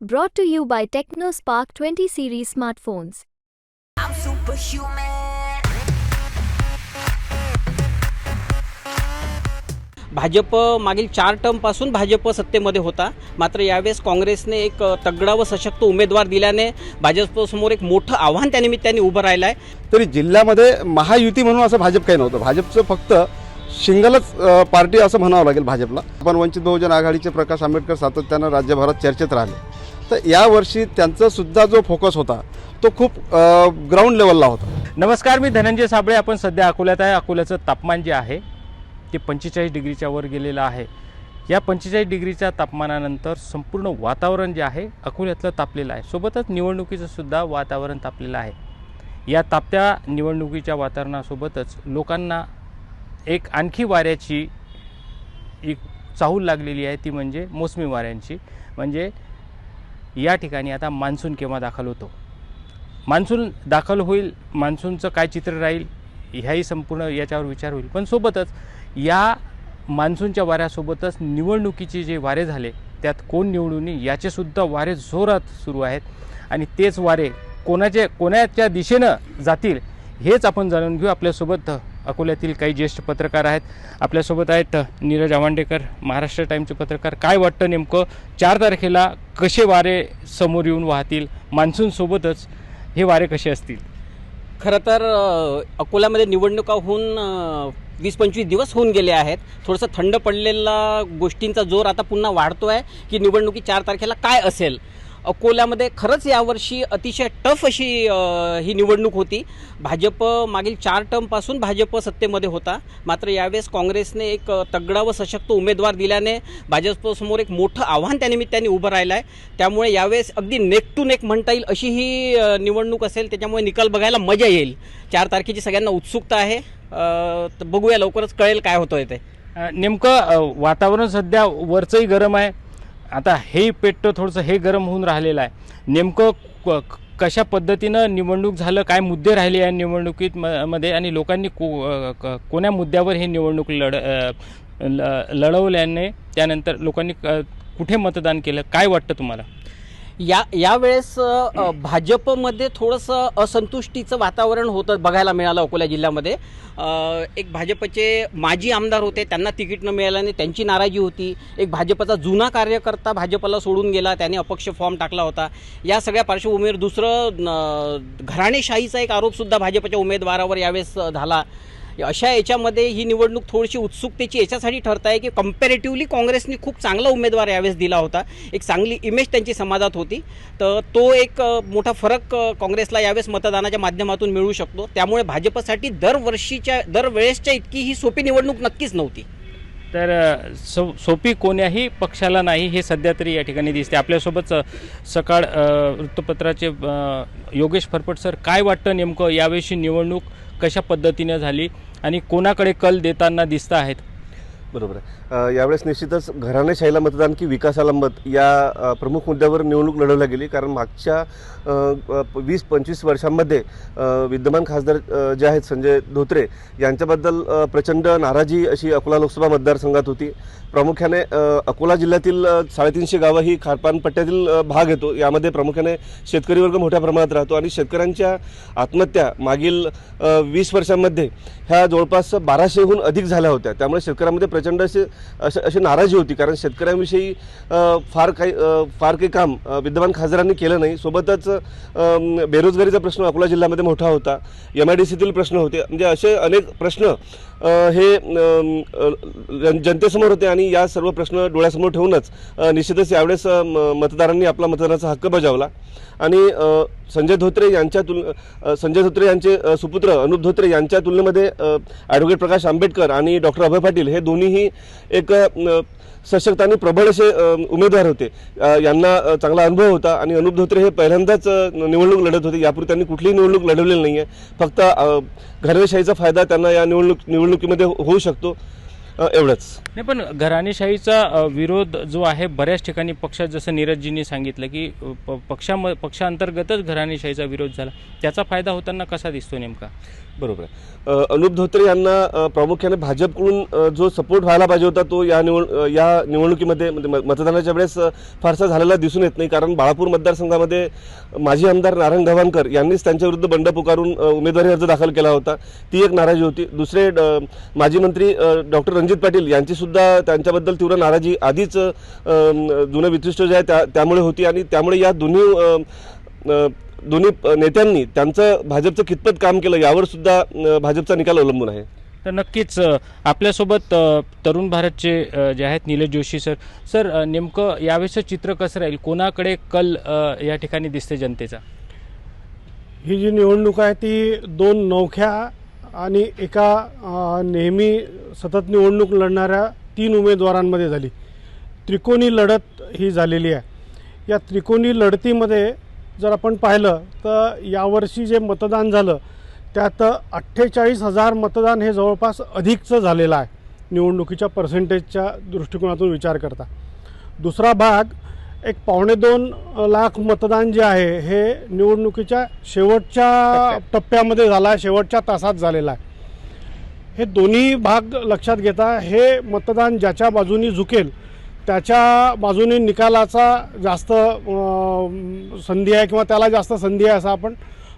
Brought to you by TechnoSpark 20 series smartphones. I'm superhuman. Bhajap मागील चार टर्मपासून भाजप सत्तेमध्ये होता. मात्र यावेळेस काँग्रेसने एक तगडा व सशक्त उमेदवार दिल्याने भाजपसमोर एक मोठं आव्हान त्या निमित्ताने उभं राहिलं आहे तरी जिल्ह्यामध्ये महायुती म्हणून असं भाजप काही नव्हतं. भाजपचं फक्त सिंगलच पार्टी असं म्हणावं लागेल भाजपला. आपण वंचित बहुजन आघाडीचे प्रकाश आंबेडकर सातत्यानं राज्यभरात चर्चेत राहिले. तर यावर्षी त्यांचा सुद्धा जो फोकस होता तो खूप ग्राउंड लेवलला होता. नमस्कार मी धनंजय साबळे. आपण सध्या अकोल्यात आहे. अकोल्याचं तापमान जे आहे ते पंचेचाळीस डिग्रीच्या वर गेलेलं आहे. या पंचेचाळीस डिग्रीच्या तापमानानंतर संपूर्ण वातावरण जे आहे अकोल्यातलं तापलेलं आहे. सोबतच निवडणुकीचं सुद्धा वातावरण तापलेलं आहे. या तापत्या निवडणुकीच्या वातावरणासोबतच लोकांना एक आणखी वाऱ्याची एक चाहूल लागलेली आहे ती म्हणजे मोसमी वाऱ्यांची. म्हणजे या ठिकाणी आता मान्सून केव्हा दाखल होतो? मान्सून दाखल होईल मान्सूनचं काय चित्र राहील ह्याही संपूर्ण याच्यावर विचार होईल. पण सोबतच या मान्सूनच्या वाऱ्यासोबतच निवडणुकीचे जे वारे झाले त्यात कोण निवडून येईल याचेसुद्धा वारे जोरात सुरू आहेत. आणि तेच वारे कोणाचे कोणाच्या दिशेनं जातील हेच आपण जाणून घेऊ. आपल्यासोबत अकोल्यातील काही ज्येष्ठ पत्रकार आहेत. आपल्यासोबत आहेत नीरज आवांडेकर महाराष्ट्र टाईमचे पत्रकार. काय वाटतं नेमकं? चार तारखेला कसे वारे समोर येऊन वाहतील मान्सूनसोबतच हे वारे कसे असतील? खरं तर अकोल्यामध्ये निवडणुका होऊन वीस पंचवीस दिवस होऊन गेले आहेत. थोडंसं थंड पडलेला गोष्टींचा जोर आता पुन्हा वाढतो आहे की निवडणुकी चार तारखेला काय असेल? अकोल्यामध्ये खरंच यावर्षी अतिशय टफ अशी ही निवडणूक होती. भाजप मागील चार टर्मपासून भाजप सत्तेमध्ये होता. मात्र यावेळेस काँग्रेसने एक तगडा व सशक्त उमेदवार दिल्याने भाजपसमोर एक मोठं आव्हान त्यानिमित्ताने उभं राहिलं आहे त्यामुळे यावेळेस अगदी नेक टू नेक म्हणता येईल अशी ही निवडणूक असेल त्याच्यामुळे निकाल बघायला मजा येईल. चार तारखेची सगळ्यांना उत्सुकता आहे. तर बघूया लवकरच कळेल काय होतंय ते. नेमकं वातावरण सध्या वरचंही गरम आहे. आता हे पेट थोडंसं हे गरम होऊन राहिलेलं आहे. नेमकं क- कशा पद्धतीनं निवडणूक झालं काय मुद्दे राहिले या निवडणुकीत म- मध्ये आणि लोकांनी को क- कोण्या मुद्द्यावर हे निवडणूक लढ ल- लढवल्याने त्यानंतर लोकांनी कुठे मतदान केलं? काय वाटतं तुम्हाला? या यावेळेस भाजपमध्ये थोडंसं असंतुष्टीचं वातावरण होतं बघायला मिळालं अकोला जिल्ह्यामध्ये. एक भाजपचे माजी आमदार होते त्यांना तिकीट न मिळाल्याने त्यांची नाराजी होती. एक भाजपचा जुना कार्यकर्ता भाजपला सोडून गेला त्याने अपक्ष फॉर्म टाकला होता. या सगळ्या पार्श्वभूमीवर दुसरं घराणेशाहीचा एक आरोपसुद्धा भाजपच्या उमेदवारावर यावेळेस झाला. अशा याच्यामध्ये ही निवडणूक थोडीशी उत्सुकतेची याच्यासाठी ठरत आहे की कम्पॅरेटिव्हली काँग्रेसने खूप चांगला उमेदवार यावेळेस दिला होता. एक चांगली इमेज त्यांची समाजात होती. तर तो एक मोठा फरक काँग्रेसला यावेळेस मतदानाच्या माध्यमातून मिळू शकतो. त्यामुळे भाजपसाठी दरवर्षीच्या दरवेळेसच्या इतकी ही सोपी निवडणूक नक्कीच नव्हती. तर सो सोपी कोण्याही पक्षाला नाही हे सध्या तरी या ठिकाणी दिसते आपल्यासोबत सकाळ वृत्तपत्राचे योगेश फरपट सर काय वाटतं नेमकं यावेळी निवडणूक? कशा पद्धतीनं झाली आणि कोणाकडे कल देताना दिसत आहेत? बरोबर आहे. यावेळेस निश्चितच घराणेशाहीला मतदान की विकासाला मत या प्रमुख मुद्द्यावर निवडणूक लढवल्या गेली. कारण मागच्या वीस पंचवीस वर्षांमध्ये विद्यमान खासदार जे आहेत संजय धोत्रे यांच्याबद्दल प्रचंड नाराजी अशी अकोला लोकसभा मतदारसंघात होती. प्रामुख्याने अकोला जिल्ह्यातील साडेतीनशे गावं ही खारपान पट्ट्यातील भाग येतो. यामध्ये प्रामुख्याने शेतकरी वर्ग मोठ्या प्रमाणात राहतो आणि शेतकऱ्यांच्या आत्महत्या मागील वीस वर्षांमध्ये ह्या जवळपास बाराशेहून अधिक झाल्या होत्या. त्यामुळे शेतकऱ्यांमध्ये प्रचंड असे अशी अशी नाराजी होती. कारण शेतकऱ्यांविषयी फार काही फार काही काम विद्यमान खासदारांनी केलं नाही. सोबतच बेरोजगारीचा प्रश्न अकोला जिल्ह्यामध्ये मोठा होता. एम आय डी सीतील प्रश्न होते. म्हणजे असे अनेक प्रश्न हे जन- जनतेसमोर होते आणि या सर्व प्रश्न डोळ्यासमोर ठेवूनच निश्चितच यावेळेस म- मतदारांनी आपला मतदानाचा हक्क बजावला. आणि संजय धोत्रे यांच्या तुल संजय धोत्रे यांचे सुपुत्र अनुप धोत्रे यांच्या तुलनेमध्ये ॲडव्होकेट प्रकाश आंबेडकर आणि डॉक्टर अभय पाटील हे दोन्ही ही एक सशक्त आणि प्रबळ असे उमेदवार होते. यांना चांगला अनुभव होता आणि अनुप धोत्रे हे पहिल्यांदाच निवडणूक लढत होते. यापूर्वी त्यांनी कुठलीही निवडणूक लढवलेली नाही आहे फक्त घराणेशाहीचा फायदा त्यांना या निवडणूक निवडणुकीमध्ये हो, होऊ शकतो. एवढंच. नाही पण घराणेशाहीचा विरोध जो आहे बऱ्याच ठिकाणी पक्षात जसं नीरजजींनी सांगितलं की पक्षाम पक्षांतर्गतच घराणेशाहीचा विरोध झाला. त्याचा फायदा होताना कसा दिसतो नेमका? बरोबर आहे. अनुप धोत्रे यांना प्रामुख्याने भाजपकडून जो सपोर्ट व्हायला पाहिजे होता तो या निवड या निवडणुकीमध्ये म्हणजे म- मतदानाच्या वेळेस फारसा झालेला दिसून येत नाही. कारण बाळापूर मतदारसंघामध्ये माजी आमदार नारायण गव्हाणकर यांनीच त्यांच्याविरुद्ध बंड पुकारून उमेदवारी अर्ज दाखल केला होता. ती एक नाराजी होती. दुसरे माजी मंत्री डॉक्टर रणजित पाटील यांचीसुद्धा त्यांच्याबद्दल तीव्र नाराजी. आधीच जुनं विशिष्ट जे आहे त्या त्यामुळे होती. आणि त्यामुळे या दोन्ही दोन्ही नेत्यांनी त्यांचं भाजपचं कितपत काम केलं यावर सुद्धा भाजपचा निकाल अवलंबून आहे. तर नक्कीच आपल्यासोबत तरुण भारतचे जे आहेत निलेश जोशी सर. सर नेमकं यावेळेचं चित्र कसं राहील? कोणाकडे कल या ठिकाणी दिसते जनतेचा? ही जी निवडणूक आहे ती दोन नवख्या आणि एका नेहमी सतत निवडणूक लढणाऱ्या तीन उमेदवारांमध्ये झाली. त्रिकोणी लढत ही झालेली आहे. या त्रिकोणी लढतीमध्ये जर आपण पाहिलं तर यावर्षी जे मतदान झालं त्यात अठ्ठेचाळीस हजार मतदान हे जवळपास अधिकचं झालेलं आहे निवडणुकीच्या पर्सेंटेजच्या दृष्टिकोनातून विचार करता. दुसरा भाग एक पावणे दोन लाख मतदान जे आहे हे निवडणुकीच्या शेवटच्या टप्प्यामध्ये झाला आहे शेवटच्या तासात झालेला आहे. हे दोन्ही भाग लक्षात घेता हे मतदान ज्याच्या बाजूनी झुकेल त्याच्या बाजूने निकालाचा जास्त संधी आहे किंवा त्याला जास्त संधी आहे असं आपण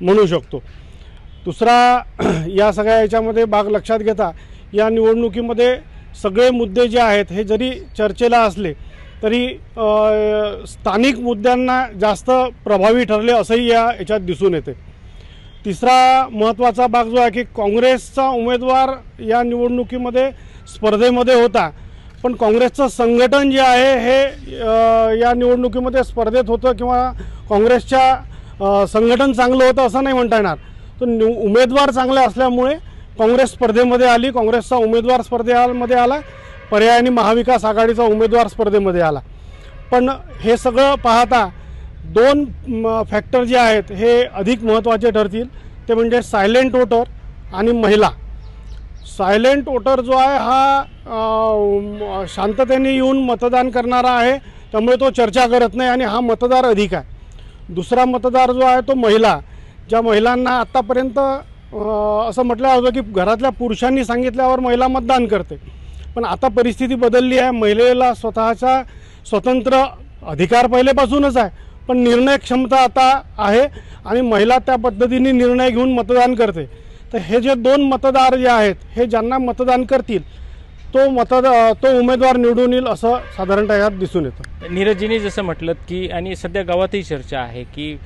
म्हणू शकतो. दुसरा या सगळ्या याच्यामध्ये भाग लक्षात घेता या निवडणुकीमध्ये सगळे मुद्दे जे आहेत हे जरी चर्चेला असले तरी स्थानिक मुद्द्यांना जास्त प्रभावी ठरले असंही या याच्यात दिसून येते. तिसरा महत्त्वाचा भाग जो आहे की काँग्रेसचा उमेदवार या निवडणुकीमध्ये स्पर्धेमध्ये होता पण काँग्रेसचं संघटन जे आहे हे या निवडणुकीमध्ये स्पर्धेत होतं किंवा काँग्रेसच्या संघटन चांगलं होतं असं नाही म्हणता येणार. तर निव उमेदवार चांगले असल्यामुळे काँग्रेस स्पर्धेमध्ये आली काँग्रेसचा उमेदवार स्पर्धेमध्ये आला पर्यायाने महाविकास आघाडीचा उमेदवार स्पर्धेमध्ये आला. पण हे सगळं पाहता दोन फॅक्टर जे आहेत हे अधिक महत्त्वाचे ठरतील. ते म्हणजे सायलेंट वोटर आणि महिला. सायलेंट वोटर जो आहे हा शांततेने येऊन मतदान करणारा आहे. त्यामुळे तो चर्चा करत नाही आणि हा मतदार अधिक आहे दुसरा मतदार जो आहे तो महिला. ज्या महिलांना आत्तापर्यंत असं म्हटलं होतं की घरातल्या पुरुषांनी सांगितल्यावर महिला मतदान करते. पण आता परिस्थिती बदलली आहे. महिलेला स्वतःचा स्वतंत्र अधिकार पहिलेपासूनच आहे. पण निर्णय क्षमता आता आहे आणि महिला त्या पद्धतीने निर्णय घेऊन मतदान करते. तर हे जे दोन मतदार जे आहेत हे ज्यांना मतदान करतील तो मतदा तो उमेदवार निवडून येईल असं साधारणतः यात दिसून येतं. नीरजजींनी जसं म्हटलं की आणि सध्या गावातही चर्चा आहे की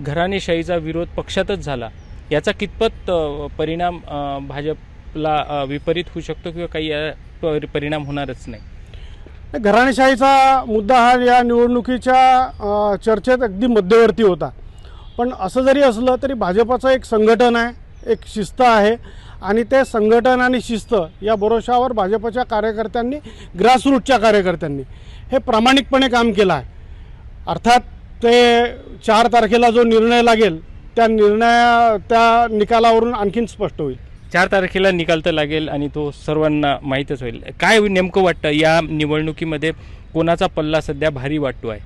घराणेशाहीचा विरोध पक्षातच झाला. याचा कितपत परिणाम भाजपला विपरीत होऊ शकतो किंवा काही परि- परिणाम होणारच नाही? घराणेशाहीचा मुद्दा हा या निवडणुकीच्या चर्चेत अगदी मध्यवर्ती होता. पण असं जरी असलं तरी भाजपाचं एक संघटन आहे एक शिस्त आहे. आणि ते संघटन आणि शिस्त या भरोशावर भाजपच्या कार्यकर्त्यांनी ग्रासरूटच्या कार्यकर्त्यांनी हे प्रामाणिकपणे काम केलं आहे. अर्थात ते चार तारखेला जो निर्णय लागेल त्या निर्णया त्या निकालावरून आणखीन स्पष्ट होईल. चार तारखेला निकाल तर लागेल आणि तो सर्वांना माहीतच होईल. काय नेमकं वाटतं या निवडणुकीमध्ये? कोणाचा पल्ला सध्या भारी वाटतो आहे?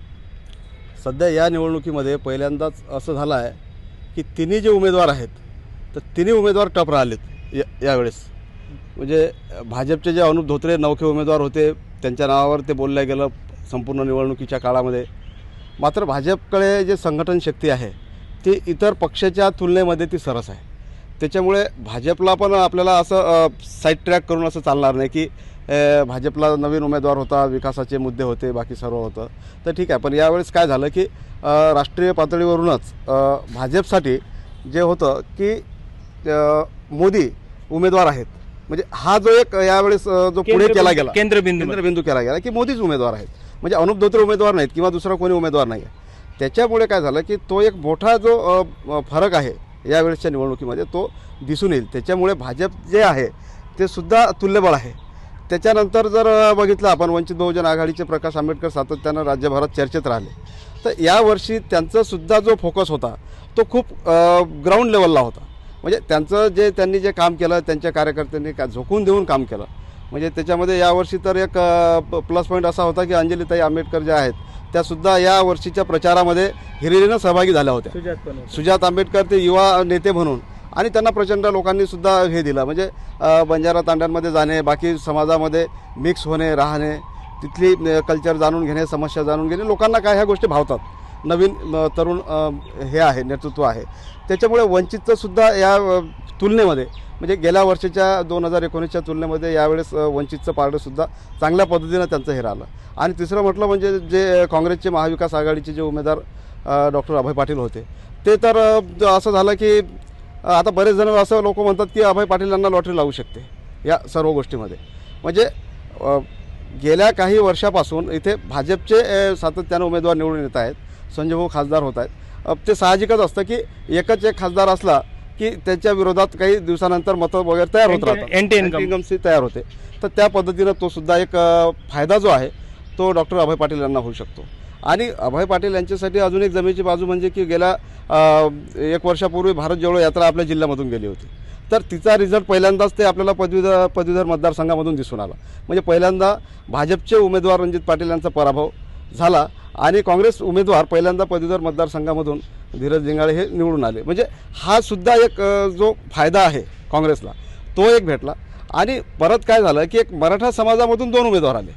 सध्या या निवडणुकीमध्ये पहिल्यांदाच असं झालं आहे की तिन्ही जे उमेदवार आहेत तर तिन्ही उमेदवार टप राहिलेत या यावेळेस. म्हणजे भाजपचे जे अनुप धोत्रे नवखे उमेदवार होते त्यांच्या नावावर ते बोललं गेलं संपूर्ण निवडणुकीच्या काळामध्ये. मात्र भाजपकडे जे संघटन शक्ती आहे ती इतर पक्षाच्या तुलनेमध्ये ती सरस आहे. त्याच्यामुळे भाजपला पण आपल्याला असं साईड ट्रॅक करून असं चालणार नाही की भाजपला नवीन उमेदवार होता विकासाचे मुद्दे होते बाकी सर्व होतं. तर ठीक आहे पण यावेळेस काय झालं की राष्ट्रीय पातळीवरूनच भाजपसाठी जे होतं की मोदी उमेदवार आहेत. म्हणजे हा जो एक यावेळेस जो पुढे केला गेला केंद्रबिंदू केंद्रबिंदू केला गेला की मोदीच उमेदवार आहेत. म्हणजे अनुप धोत्रे उमेदवार नाहीत किंवा दुसरा कोणी उमेदवार नाही आहे त्याच्यामुळे काय झालं की तो एक मोठा जो फरक आहे यावेळेसच्या निवडणुकीमध्ये तो दिसून येईल. त्याच्यामुळे भाजप जे आहे ते सुद्धा तुल्यबळ आहे. त्याच्यानंतर जर बघितलं आपण वंचित बहुजन आघाडीचे प्रकाश आंबेडकर सातत्यानं राज्यभरात चर्चेत राहिले. तर यावर्षी त्यांचा सुद्धा जो फोकस होता तो खूप ग्राउंड लेवलला होता. म्हणजे त्यांचं जे त्यांनी जे काम केलं त्यांच्या कार्यकर्त्यांनी का झोकून देऊन काम केलं. म्हणजे त्याच्यामध्ये यावर्षी तर एक प्लस पॉईंट असा होता की अंजलीताई आंबेडकर ज्या आहेत त्यासुद्धा या वर्षीच्या प्रचारामध्ये हिरिरीनं सहभागी झाल्या होत्या. सुजात आंबेडकर ते युवा नेते म्हणून. आणि त्यांना प्रचंड लोकांनी सुद्धा हे दिलं. म्हणजे बंजारा तांड्यांमध्ये जाणे बाकी समाजामध्ये मिक्स होणे राहणे तिथली कल्चर जाणून घेणे समस्या जाणून घेणे लोकांना काय ह्या गोष्टी भावतात. नवीन तरुण हे आहे नेतृत्व आहे. त्याच्यामुळे वंचितचंसुद्धा या तुलनेमध्ये म्हणजे गेल्या वर्षीच्या दोन हजार एकोणीसच्या तुलनेमध्ये यावेळेस वंचितचं पारडंसुद्धा चांगल्या पद्धतीनं त्यांचं हे राहिलं. आणि तिसरं म्हटलं म्हणजे जे काँग्रेसचे महाविकास आघाडीचे जे उमेदवार डॉक्टर अभय पाटील होते ते तर असं झालं की आता बरेच जण असं लोक म्हणतात की अभय पाटील यांना लॉटरी लागू शकते या सर्व गोष्टीमध्ये. म्हणजे गेल्या काही वर्षापासून इथे भाजपचे सातत्यानं उमेदवार निवडून येत आहेत. संजय भाऊ खासदार होत आहेत. ते साहजिकच असतं की एकच एक खासदार असला की त्याच्या विरोधात काही दिवसानंतर मतं वगैरे तयार होत राहतात. income. Anti-incumbency तयार होते. तर त्या पद्धतीनं तो सुद्धा एक फायदा जो आहे तो डॉक्टर अभय पाटील यांना होऊ शकतो. आणि अभय पाटील यांच्यासाठी अजून एक जमेची बाजू म्हणजे की गेल्या एक वर्षापूर्वी भारत जोडो यात्रा आपल्या जिल्ह्यामधून गेली होती. तर तिचा रिझल्ट पहिल्यांदाच ते आपल्याला पदवीधर पदवीधर मतदारसंघामधून दिसून आला. म्हणजे पहिल्यांदा भाजपचे उमेदवार रणजित पाटील यांचा पराभव झाला आणि काँग्रेस उमेदवार पहिल्यांदा पदवीधर मतदारसंघामधून धीरज लिंगाळे हे निवडून आले. म्हणजे हा सुद्धा एक जो फायदा आहे काँग्रेसला तो एक भेटला. आणि परत काय झालं की एक मराठा समाजामधून दोन उमेदवार आले.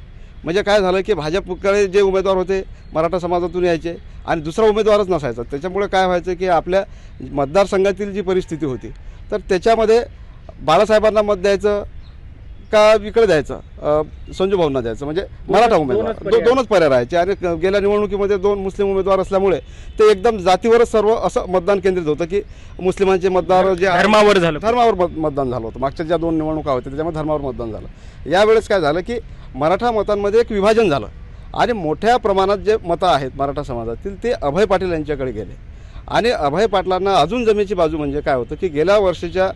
म्हणजे काय झालं की भाजपकडे जे उमेदवार होते मराठा समाजातून यायचे आणि दुसरा उमेदवारच नसायचा. त्याच्यामुळे काय व्हायचं की आपल्या मतदारसंघातील जी परिस्थिती होती तर त्याच्यामध्ये बाळासाहेबांना मत द्यायचं का इकडे द्यायचं अ, संजू भाऊंना द्यायचं म्हणजे मराठा उमेदवार. दोनच दो- पर्याय. दोनच पर्याय राहायचे. आणि क- गेल्या निवडणुकीमध्ये दोन मुस्लिम उमेदवार असल्यामुळे ते एकदम जातीवरच सर्व असं मतदान केंद्रित होतं की मुस्लिमांचे मतदार जे धर्मावर झालं. धर्मावर मत मतदान झालं होतं. मागच्या ज्या दोन निवडणुका होत्या त्याच्यामध्ये धर्मावर मतदान झालं. यावेळेस काय झालं की मराठा मतांमध्ये एक विभाजन झालं. आणि मोठ्या प्रमाणात जे मतं आहेत मराठा समाजातील ते अभय पाटील यांच्याकडे गेले. आणि अभय पाटलांना अजून जमेची बाजू म्हणजे काय होतं की गेल्या वर्षीच्या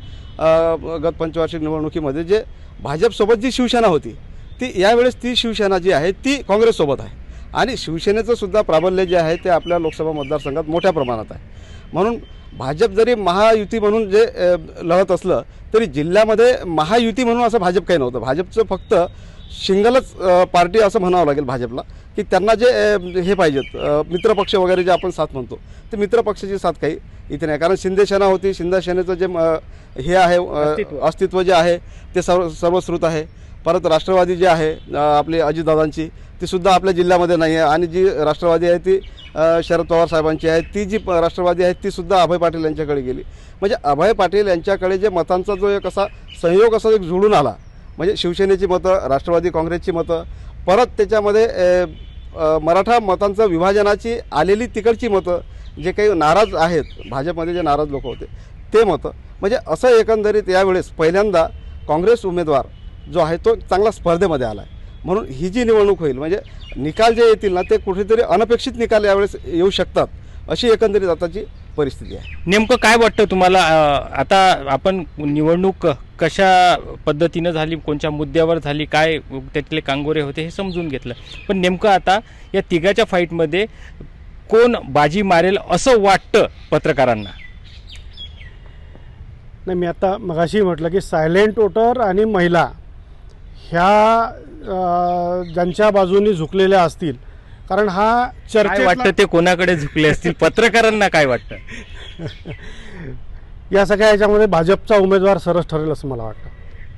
गत पंचवार्षिक निवडणुकीमध्ये जे भाजपसोबत जी शिवसेना होती ती यावेळेस ती शिवसेना जी आहे ती काँग्रेससोबत आहे. आणि शिवसेनेचं सुद्धा प्राबल्य जे आहे ते आपल्या लोकसभा मतदारसंघात मोठ्या प्रमाणात आहे. म्हणून भाजप जरी महायुती म्हणून जे लढत असलं तरी जिल्ह्यामध्ये महायुती म्हणून असं भाजप काही नव्हतं. भाजपचं फक्त सिंगलच पार्टी असं म्हणावं लागेल भाजपला. की त्यांना जे हे पाहिजेत मित्रपक्ष वगैरे जे आपण साथ म्हणतो ते मित्रपक्षाची साथ काही इथे नाही. कारण शिंदे सेना होती शिंदे सेनेचं जे हे आहे अस्तित्व. जे आहे ते सर्व सर्वश्रुत आहे. परत राष्ट्रवादी जी आहे आपली अजितदादांची ती सुद्धा आपल्या जिल्ह्यामध्ये नाही आहे आणि जी राष्ट्रवादी आहे ती शरद पवार साहेबांची आहे ती जी राष्ट्रवादी आहे ती सुद्धा अभय पाटील यांच्याकडे गेली. म्हणजे अभय पाटील यांच्याकडे जे मतांचा जो एक असा संयोग असा एक जुळून आला म्हणजे शिवसेनेची मतं राष्ट्रवादी काँग्रेसची मतं परत त्याच्यामध्ये मराठा मतांचं विभाजनाची आलेली तिकडची मतं जे काही नाराज आहेत भाजपमध्ये जे नाराज लोक होते ते मतं. म्हणजे असं एकंदरीत यावेळेस पहिल्यांदा काँग्रेस उमेदवार जो आहे तो चांगला स्पर्धेमध्ये आला आहे म्हणून ही जी निवडणूक होईल म्हणजे निकाल जे येतील ना ते कुठेतरी अनपेक्षित निकाल यावेळेस येऊ शकतात अशी एकंदरीत आताची परिस्थिती आहे. नेमकं काय वाटतं तुम्हाला? अं, आता आपण निवडणूक कशा पद्धतीनं झाली कोणत्या मुद्द्यावर झाली काय त्यातले कांगोरे होते हे समजून घेतलं. पण नेमकं आता या तिघाच्या फाईटमध्ये कोण बाजी मारेल असं वाटतं पत्रकारांना? नाही मी आता मगाशी म्हटलं की सायलेंट वोटर आणि महिला ह्या अ, ज्यांच्या बाजूनी झुकलेल्या असतील कारण हा चर्चेतला वाटतं ते कोणाकडे झुकले असतील? पत्रकारांना काय वाटतं? या सगळ्या याच्यामध्ये भाजपचा उमेदवार सरस ठरेल असं मला वाटतं.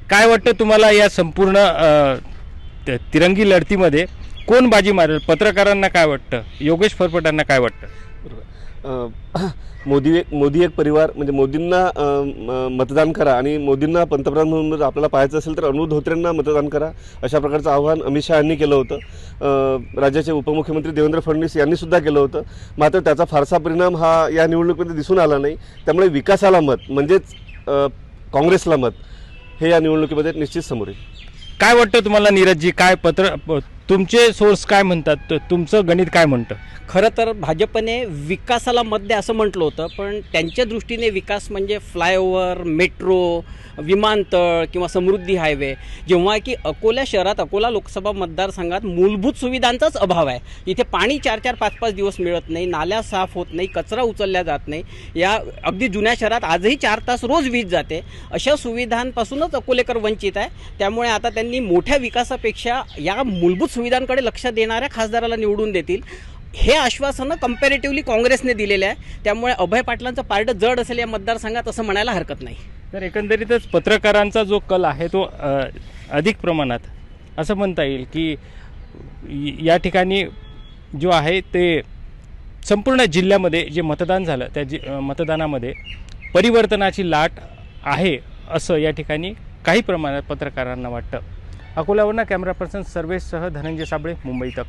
काय वाटतं तुम्हाला या संपूर्ण तिरंगी लढतीमध्ये कोण बाजी मारेल? पत्रकारांना काय वाटतं? योगेश फरफटांना काय वाटतं? मोदी एक मोदी एक परिवार म्हणजे मोदींना मतदान करा आणि मोदींना पंतप्रधान म्हणून जर आपल्याला पाहायचं असेल तर अनुज धोत्रेंना मतदान करा अशा प्रकारचं आव्हान अमित शहा यांनी केलं होतं. राज्याचे उपमुख्यमंत्री देवेंद्र फडणवीस यांनी सुद्धा केलं होतं. मात्र त्याचा फारसा परिणाम हा या निवडणुकीमध्ये दिसून आला नाही. त्यामुळे विकासाला मत म्हणजेच काँग्रेसला मत हे या निवडणुकीमध्ये निश्चित समोर येईल. काय वाटतं तुम्हाला नीरजजी? काय पत्र प- तुमचे सोर्स काय म्हणतात? तुमचं गणित काय म्हणतं? खरं तर भाजपने विकासाला मत द्या असं म्हटलं होतं पण त्यांच्या दृष्टीने विकास म्हणजे फ्लायओव्हर मेट्रो विमानतळ किंवा समृद्धी हायवे. जेव्हा की अकोला शहरात अकोला लोकसभा मतदारसंघात मूलभूत सुविधांचाच अभाव आहे. इथे पाणी चार चार पाच पाच दिवस मिळत नाही नाल्या साफ होत नाही कचरा उचलला जात नाही. या अगदी जुन्या शहरात आजही चार तास रोज वीज जाते. अशा सुविधांपासूनच अकोलेकर वंचित आहे. त्यामुळे आता त्यांनी मोठ्या विकासापेक्षा या मूलभूत सुविधांकडे लक्ष देणाऱ्या खासदाराला निवडून देतील. हे आश्वासनं कम्पॅरेटिव्हली काँग्रेसने दिलेले आहे. त्यामुळे अभय पाटलांचं पारडं जड असेल या मतदारसंघात असं म्हणायला हरकत नाही. तर एकंदरीतच पत्रकारांचा जो कल आहे तो अधिक प्रमाणात असं म्हणता येईल की या ठिकाणी जो आहे ते संपूर्ण जिल्ह्यामध्ये जे मतदान झालं त्या जि मतदानामध्ये परिवर्तनाची लाट आहे असं या ठिकाणी काही प्रमाणात पत्रकारांना वाटतं. अकोल्यावरनं कॅमेरा पर्सन सर्वेशसह धनंजय साबळे मुंबई तक.